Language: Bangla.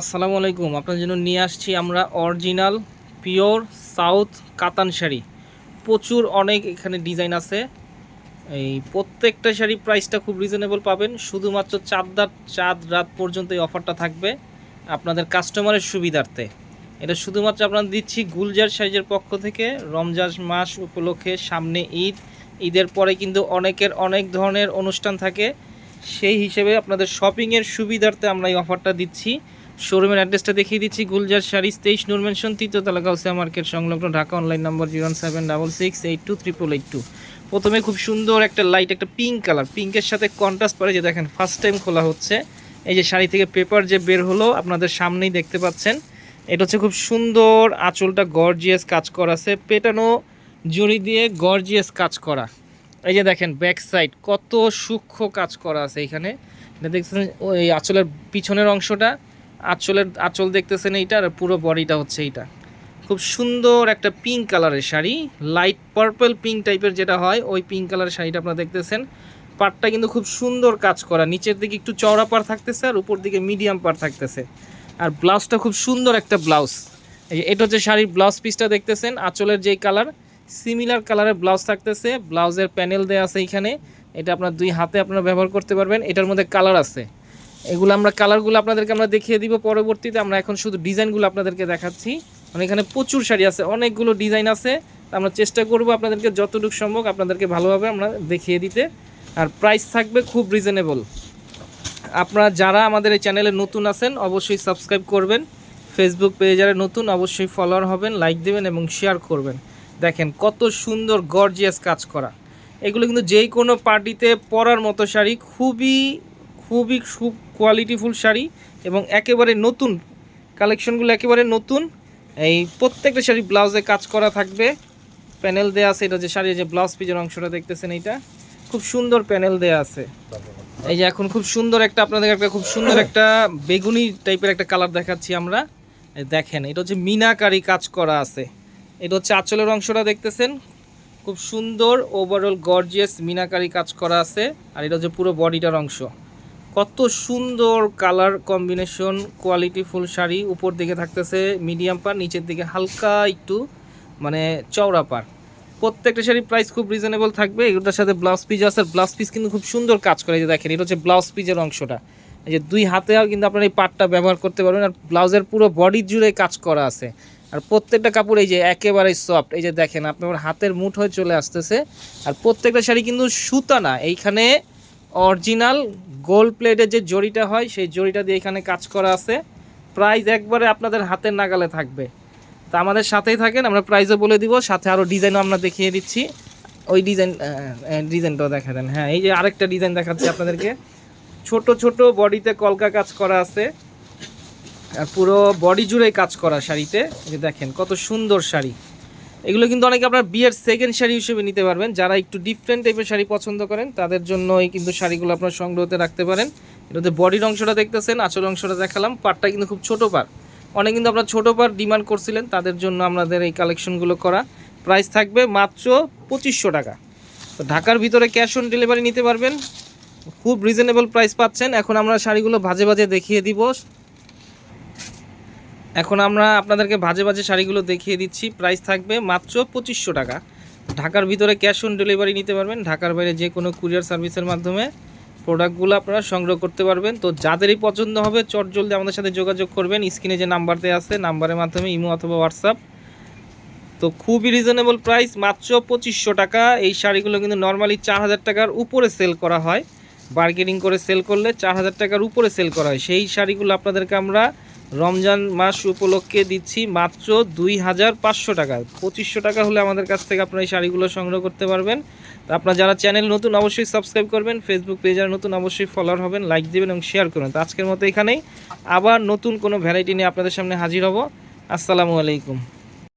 আসসালামু আলাইকুম। আপনার জন্য নিয়ে আসছি আমরা অরিজিনাল, পিওর সাউথ কাতান শাড়ি। প্রচুর অনেক এখানে ডিজাইন আছে। এই প্রত্যেকটা শাড়ি প্রাইসটা খুব রিজনেবল পাবেন। শুধুমাত্র চাঁদ রাত চাঁদ রাত পর্যন্ত এই অফারটা থাকবে আপনাদের কাস্টমারের সুবিধার্থে। এটা শুধুমাত্র আপনারা দিচ্ছি গুলজার সাইজের পক্ষ থেকে। রমজান মাস উপলক্ষে সামনে ঈদ। ঈদের পরে কিন্তু অনেকের অনেক ধরনের অনুষ্ঠান থাকে। সেই হিসেবে আপনাদের শপিংয়ের সুবিধার্থে আমরা এই অফারটা দিচ্ছি। শোরুমের অ্যাড্রেসটা দেখিয়ে দিচ্ছি, গুলজার শাড়ি, তেইশ নূর মেনশন তৃতীয়তলা গাউসিয়া মার্কেট সংলগ্ন Dhaka online number zero seven double six eight two triple eight two প্রথমে খুব সুন্দর একটা লাইট একটা পিঙ্ক কালার পিঙ্কের সাথে কন্ট্রাস্ট পরে যে দেখেন ফার্স্ট টাইম খোলা হচ্ছে। এই যে শাড়ি থেকে পেপার যে বের হলো, আপনাদের সামনেই দেখতে পাচ্ছেন। এটা হচ্ছে খুব সুন্দর, আঁচলটা গর্জিয়াস কাজ করা আছে। পেটানো জড়ি দিয়ে গর্জিয়াস কাজ করা। এই যে দেখেন ব্যাক সাইড কত সূক্ষ্ম কাজ করা আছে এখানে। এটা দেখছেন ওই আঁচলের পিছনের অংশটা। আঁচলের আঁচল দেখতেছেন এইটা আর পুরো বডিটা হচ্ছে এইটা। খুব সুন্দর একটা পিঙ্ক কালারের শাড়ি লাইট পার্পল পিঙ্ক টাইপের যেটা হয়, ওই পিঙ্ক কালারের শাড়িটা আপনারা দেখতেছেন। পাড়টা কিন্তু খুব সুন্দর কাজ করা, নিচের দিকে একটু চওড়া পার থাকতেছে আর উপর দিকে মিডিয়াম পার থাকতেছে। আর ব্লাউজটা খুব সুন্দর একটা ব্লাউজ এটা হচ্ছে শাড়ির ব্লাউজ পিসটা দেখতেছেন, আঁচলের যেই কালার সিমিলার কালারের ব্লাউজ থাকতেছে ব্লাউজের প্যানেল দেওয়া আছে এখানে এটা আপনার দুই হাতে আপনারা ব্যবহার করতে পারবেন, এটার মধ্যে কালার আছে। এগুলো আমরা কালারগুলো আপনাদেরকে আমরা দেখিয়ে দিব পরবর্তীতে। আমরা এখন শুধু ডিজাইনগুলো আপনাদেরকে দেখাচ্ছি। মানে এখানে প্রচুর শাড়ি আছে, অনেকগুলো ডিজাইন আছে। আমরা চেষ্টা করব আপনাদেরকে যতটুকু সম্ভব আপনাদেরকে ভালোভাবে আমরা দেখিয়ে দিতে। আর প্রাইস থাকবে খুব রিজনেবল আপনারা যারা আমাদের এই চ্যানেলে নতুন আছেন, অবশ্যই সাবস্ক্রাইব করবেন। ফেসবুক পেজে যারা নতুন, অবশ্যই ফলোয়ার হবেন লাইক দেবেন এবং শেয়ার করবেন। দেখেন কত সুন্দর গর্জিয়াস কাজ করা। এগুলো কিন্তু যেই কোনো পার্টিতে পরার মতো শাড়ি, খুবই খুবই খুব কোয়ালিটিফুল শাড়ি এবং একেবারে নতুন কালেকশনগুলো একেবারে নতুন। এই প্রত্যেকটা শাড়ি ব্লাউজে কাজ করা থাকবে। প্যানেল দেওয়া আছে এটা যে শাড়ির যে ব্লাউজ পিজের অংশটা দেখতেছেন এইটা। খুব সুন্দর প্যানেল দেওয়া আছে। এই যে এখন খুব সুন্দর একটা আপনাদের একটা খুব সুন্দর একটা বেগুনি টাইপের একটা কালার দেখাচ্ছি আমরা। দেখেন, এটা হচ্ছে মিনাকারি কাজ করা আছে। এটা হচ্ছে আঁচলের অংশটা দেখতেছেন। খুব সুন্দর ওভারঅল গর্জিয়াস মিনাকারি কাজ করা আছে। আর এটা হচ্ছে পুরো বডিটার অংশ। কত সুন্দর colour combination quality full sari. উপর দিকে থাকতেছে মিডিয়াম পার, নিচের দিকে হালকা একটু মানে চওড়া পার। প্রত্যেকটা শাড়ির প্রাইস খুব রিজনেবল থাকবে। এগুলোর সাথে ব্লাউজ পিস আছে। ব্লাউজ পিস কিন্তু খুব সুন্দর কাজ করে। যে দেখেন, এটা হচ্ছে ব্লাউজ পিসের অংশটা। এই যে দুই হাতেও কিন্তু আপনারা এই পাটটা ব্যবহার করতে পারবেন। আর ব্লাউজের পুরো বডি জুড়ে কাজ করা আছে। আর প্রত্যেকটা কাপড় এই যে একেবারে সফট এই যে দেখেন, আপনার হাতের মুঠ হয়ে চলে আসতেছে। আর প্রত্যেকটা শাড়ি কিন্তু সুতা না। এইখানে অরিজিনাল গোল্ড প্লেটের যে জড়িটা হয়, সেই জড়িটা দিয়ে এখানে কাজ করা আছে। প্রাইস একবারে আপনাদের হাতের নাগালে থাকবে। তা আমাদের সাথেই থাকেন, আমরা প্রাইসও বলে দিব, সাথে আরও ডিজাইনও আমরা দেখিয়ে দিচ্ছি। ওই ডিজাইন ডিজাইনটাও দেখা দেন। হ্যাঁ এই যে আরেকটা ডিজাইন দেখাচ্ছি আপনাদেরকে। ছোট ছোট বডিতে কলকা কাজ করা আছে। আর পুরো বডি জুড়ে কাজ করা শাড়িতে। যে দেখেন, কত সুন্দর শাড়ি। এগুলো কিন্তু অনেকে আপনার বিয়ের সেকেন্ড শাড়ি হিসেবে নিতে পারবেন। যারা একটু ডিফারেন্ট টাইপের শাড়ি পছন্দ করেন, তাদের জন্য এই কিন্তু শাড়িগুলো আপনার সংগ্রহতে রাখতে পারেন। এটাতে বডির অংশটা দেখতেছেন, আঁচল অংশটা দেখালাম। পাটটা কিন্তু খুব ছোট পার অনেক কিন্তু আপনার ছোটো পার ডিমান্ড করছিলেন, তাদের জন্য আমাদের এই কালেকশনগুলো করা। প্রাইস থাকবে মাত্র পঁচিশশো টাকা। তো ঢাকার ভিতরে ক্যাশ অন ডেলিভারি নিতে পারবেন। খুব রিজনেবল প্রাইস পাচ্ছেন। এখন আমরা শাড়িগুলো ভাজে ভাজে দেখিয়ে দিব। এখন আমরা আপনাদেরকে ভাজে ভাজে শাড়িগুলো দেখিয়ে দিচ্ছি। প্রাইস থাকবে মাত্র পঁচিশশো টাকা। ঢাকার ভিতরে ক্যাশ অন ডেলিভারি নিতে পারবেন। ঢাকার বাইরে যে কোনো কুরিয়ার সার্ভিসের মাধ্যমে প্রোডাক্টগুলো আপনারা সংগ্রহ করতে পারবেন। তো যাদেরই পছন্দ হবে, চট জলদি আমাদের সাথে যোগাযোগ করবেন। স্ক্রিনে যে নাম্বার দেওয়া আছে, নাম্বারের মাধ্যমে ইমো অথবা হোয়াটসঅ্যাপ। তো খুবই রিজনেবল প্রাইস, মাত্র পঁচিশশো টাকা। এই শাড়িগুলো কিন্তু নর্মালি চার হাজার টাকার উপরে সেল করা হয়। বার্গেনিং করে সেল করলে চার হাজার টাকার উপরে সেল করা হয়। সেই শাড়িগুলো আপনাদেরকে আমরা রমজান মাস উপলক্ষে দিচ্ছি মাত্র দুই হাজার পাঁচশো টাকা। পঁচিশশো টাকা হলে আমাদের কাছ থেকে আপনারা এই শাড়িগুলো সংগ্রহ করতে পারবেন। আপনারা যারা চ্যানেল নতুন, অবশ্যই সাবস্ক্রাইব করবেন। ফেসবুক পেজ আর নতুন, অবশ্যই ফলোয়ার হবেন লাইক দেবেন এবং শেয়ার করবেন। তো আজকের মতো এখানেই। আবার নতুন কোনো ভ্যারাইটি নিয়ে আপনাদের সামনে হাজির হব। আসসালামু আলাইকুম।